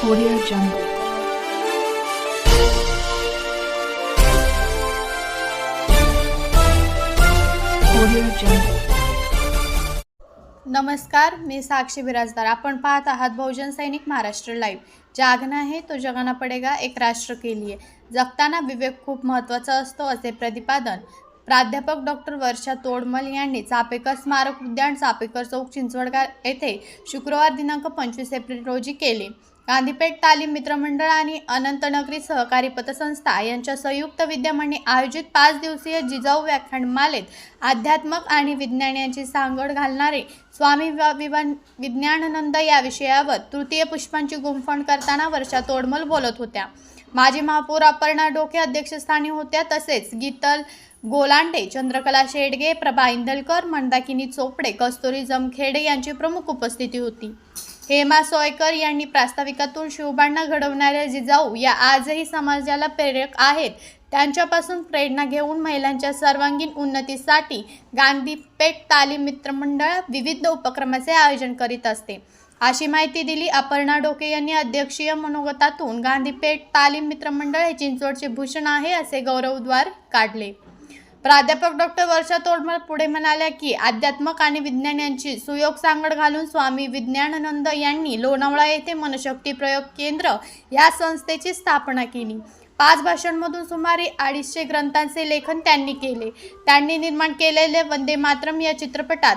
Audio Jungle. Audio Jungle. नमस्कार मी साक्षी बिराजदार. आपण पाहत आहात बहुजन सैनिक महाराष्ट्र लाईव्ह जागना है तो जगाना पडेगा एक राष्ट्र के लिए. जगताना विवेक खूप महत्त्वाचा असतो असे प्रतिपादन प्राध्यापक डॉक्टर वर्षा तोडमल यांनी चापेकर स्मारक उद्यान चापेकर चौक चिंचवडगाव येथे शुक्रवार दिनांक पंचवीस एप्रिल रोजी केले. गांधीपेठ तालीम मित्रमंडळ आणि अनंतनगरी सहकारी पतसंस्था यांच्या संयुक्त विद्यमाने आयोजित पाच दिवसीय जिजाऊ व्याख्यानमालेत अध्यात्मक आणि विज्ञान यांची सांगड घालणारे स्वामी विवा- विज्ञानानंद या विषयावर तृतीय पुष्पांची गुंफण करताना वर्षा तोडमल बोलत होत्या. माजी महापौर अपर्णा डोके अध्यक्षस्थानी होत्या तसेच गीतल गोलांडे चंद्रकला शेडगे प्रभा इंदलकर मंदाकिनी चोपडे कस्तुरी जमखेडे यांची प्रमुख उपस्थिती होती. हेमा सोयकर यांनी प्रास्ताविकातून शिवबांना घडवणाऱ्या जिजाऊ या आजही समाजाला प्रेरक आहेत. त्यांच्यापासून प्रेरणा घेऊन महिलांच्या सर्वांगीण उन्नतीसाठी गांधीपेठ तालीम मित्रमंडळ विविध उपक्रमाचे आयोजन करीत असते. अशी माहिती दिली अपर्णा डोके यांनी अध्यक्षीय मनोगतातून. गांधीपेठ तालीम मित्रमंडळ हे चिंचवडचे भूषण आहे असे गौरवद्वार काढले. प्राध्यापक डॉक्टर वर्षा तोडमल पुढे म्हणाल्या की अध्यात्मक आणि विज्ञान यांची सुयोग सांगड घालून स्वामी विज्ञानानंद यांनी लोणावळा येथे मनशक्ती प्रयोग केंद्र या संस्थेची स्थापना केली. पाच भाषांमधून सुमारे अडीचशे ग्रंथांचे लेखन त्यांनी केले. त्यांनी निर्माण केलेले वंदे मातरम या चित्रपटात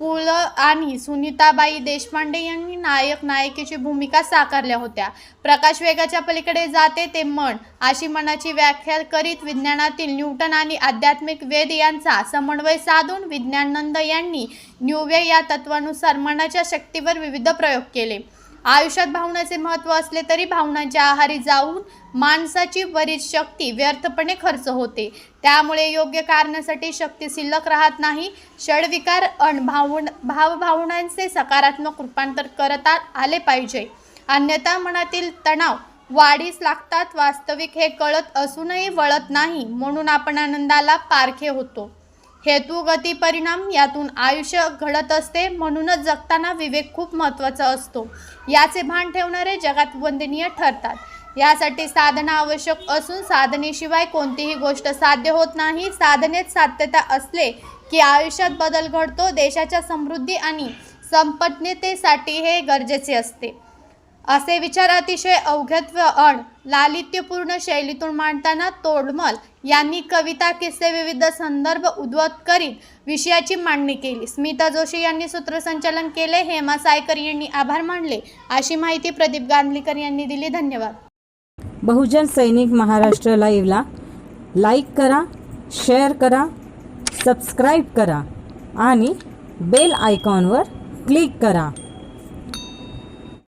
पु ल आणि सुनीताबाई देशपांडे यांनी नायक नायिकेची भूमिका साकारल्या होत्या. प्रकाश वेगाच्या पलीकडे जाते ते मन अशी मनाची व्याख्या करीत विज्ञानातील न्यूटन आणि आध्यात्मिक वेद यांचा समन्वय साधून विज्ञानंद यांनी न्यूवे या तत्वानुसार मनाच्या शक्तीवर विविध प्रयोग केले. आयुष्यात भावनाचे महत्त्व असले तरी भावनांच्या आहारी जाऊन माणसाची बरीच शक्ती व्यर्थपणे खर्च होते. त्यामुळे योग्य कारणासाठी शक्ती शिल्लक राहत नाही. षडविकार अण भावन भावभावनांचे सकारात्मक रूपांतर करता आले पाहिजे. अन्यथा मनातील तणाव वाढीस लागतात. वास्तविक हे कळत असूनही वळत नाही म्हणून आपण आनंदाला पारखे होतो. हेतू गती परिणाम यातून आयुष्य घडत असते म्हणूनच जगताना विवेक खूप महत्त्वाचा असतो. याचे भान ठेवणारे जगात वंदनीय ठरतात. यासाठी साधना आवश्यक असून साधनेशिवाय कोणतीही गोष्ट साध्य होत नाही. साधनेत साध्यता असले की आयुष्यात बदल घडतो देशाच्या समृद्धी आणि संपन्नतेसाठी हे गरजेचे असते. असे विचार अतिशय अवघत व अण लालित्यपूर्ण शैलीतून मांडताना तोडमल यांनी कविता किस्से विविध संदर्भ उद्वत करीत विषयाची मांडणी केली. स्मिता जोशी यांनी सूत्रसंचालन केले हेमा सायकर यांनी आभार मानले अशी माहिती प्रदीप गांधलीकर यांनी दिली. धन्यवाद. बहुजन सैनिक महाराष्ट्र लाईव्हला लाईक करा शेअर करा सबस्क्राईब करा आणि बेल आयकॉनवर क्लिक करा.